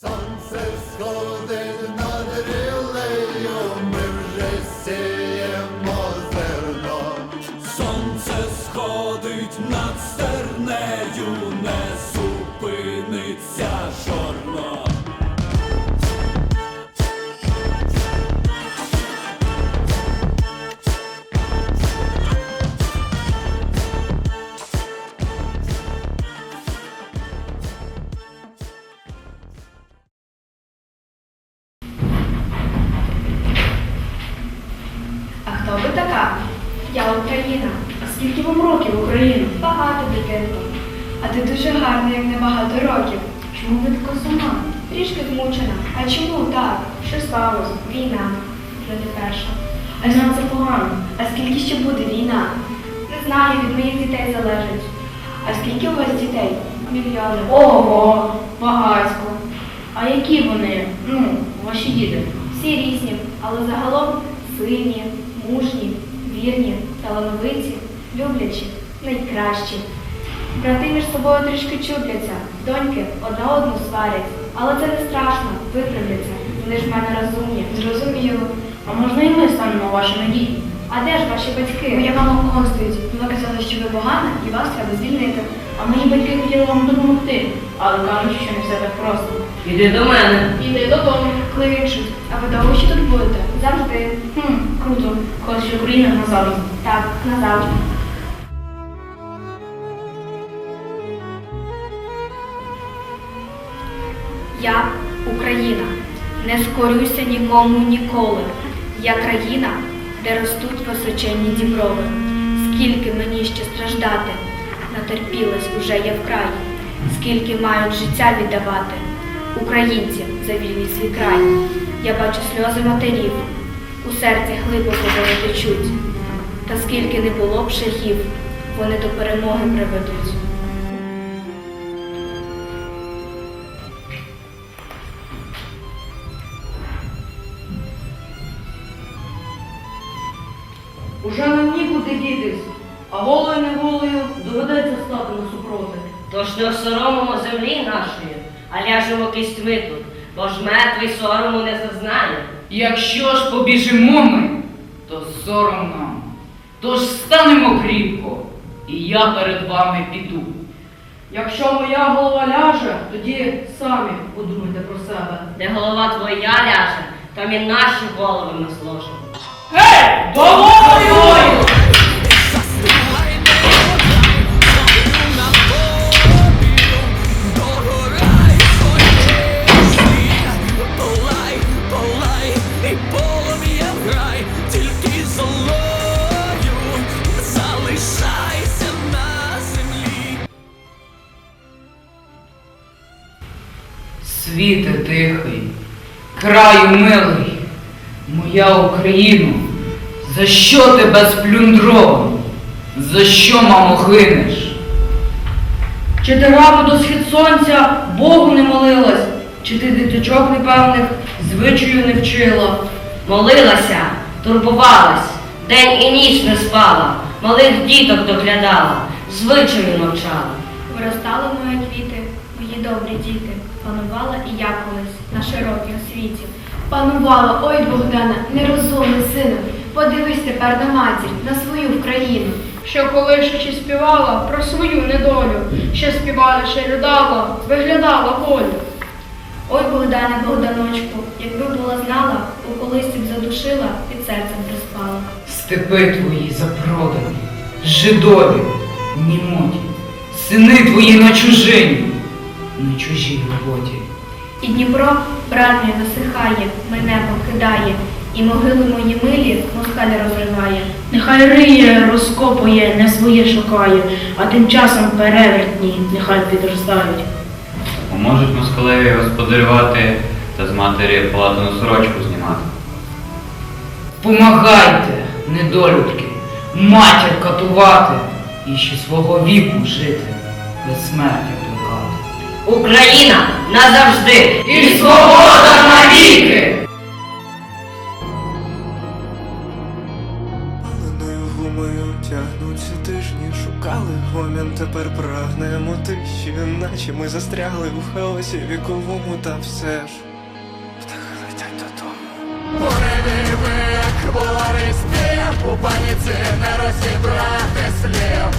Сонце сходить над рілею, ми вже сіємо зерно. Сонце сходить над стернею, не Україна. А скільки вам років Україна? Багато дитинко. А ти дуже гарна, як небагато років. Чому ви така сама? Трішки змучена. А чому так? Що сталося? Війна. Вже не перша. А знам це погано. А скільки ще буде війна? Не знаю, від моїх дітей залежить. А скільки у вас дітей? Мільйони. Ого, багатько. А які вони? Ну, ваші діти? Всі різні, але загалом сильні, мужні, вірні, талановиті, люблячі, найкращі. Брати між собою трішки чупляться, доньки одна одну сварять, але це не страшно, виправляться. Вони ж в мене розумні. Зрозуміло. А можна і ми станемо вашими дітьми? А де ж ваші батьки? Моя мама кого стоїть. Вона казала, що ви погана і вас треба звільнити. А мої батьки хотіли вам допомогти, але кажуть, що не все так просто. Іди до мене. Іди додому. кличуть. А ви довго ще тут будете? Завжди. Хм, круто. Коли Україна назавжди. Так, назавжди. Я Україна, не скорюся нікому ніколи. Я країна, де ростуть височенні діброви. Скільки мені ще страждати, натерпілась уже я вкрай, скільки мають життя віддавати. Українці за вільний свій край. Я бачу сльози матерів, у серці глибоко вони течуть. Та скільки не було б шляхів, вони до перемоги приведуть. Уже нам нікуди дітись, а голою не голою доведеться стати насупроти. Тож не осоромимо землі нашої, а ляжемо кістьми тут, бо ж мертвий сорому не зазнає. Якщо ж побіжимо ми, то сором нам. Тож станемо кріпко, і я перед вами піду. Якщо моя голова ляже, тоді самі подумайте про себе. Де голова твоя ляже, там і наші голови ми зложимо. Гей! Долою! Світе тихий, краю милий, моя Україно, за що тебе сплюндровано? За що, мамо, гинеш? Чи ти рано до схід сонця Богу не молилась? Чи ти діточок непевних звичаю не вчила? Молилася, турбувалась, день і ніч не спала, малих діток доглядала, звичаю навчала. Виростали мої квіти, мої добрі діти. Панувала і я колись на широкім світі. Панувала, ой Богдана, нерозумний сину. Подивись тепер на матір, на свою Україну. Що колишучи співала про свою недолю, що співала, ще ридала, виглядала волю. Ой, Богдане, Богданочку, якби була знала, у колисці б задушила, під серцем приспала. Степи твої запродані, жидові, німоті, сини твої на чужині, на чужій роботі. І Дніпро брат мій висихає, мене покидає, і могили мої милі москаль розриває. Нехай риє, розкопує, не своє шукає, а тим часом перевертні нехай підростають. Поможуть москалеві господарювати та з матері платану сорочку знімати. Помагайте, недолюдки, матір катувати і ще свого віку жити, безсмертя блукати. Україна назавжди! І свобода навіки! Паленою гумою тягнуться тижні, Шукали гомін, тепер прагнемо тиші, наче ми застрягли у хаосі віковому, та все ж. Птахи летять додому. Хвористі у паніці не розібрати слів,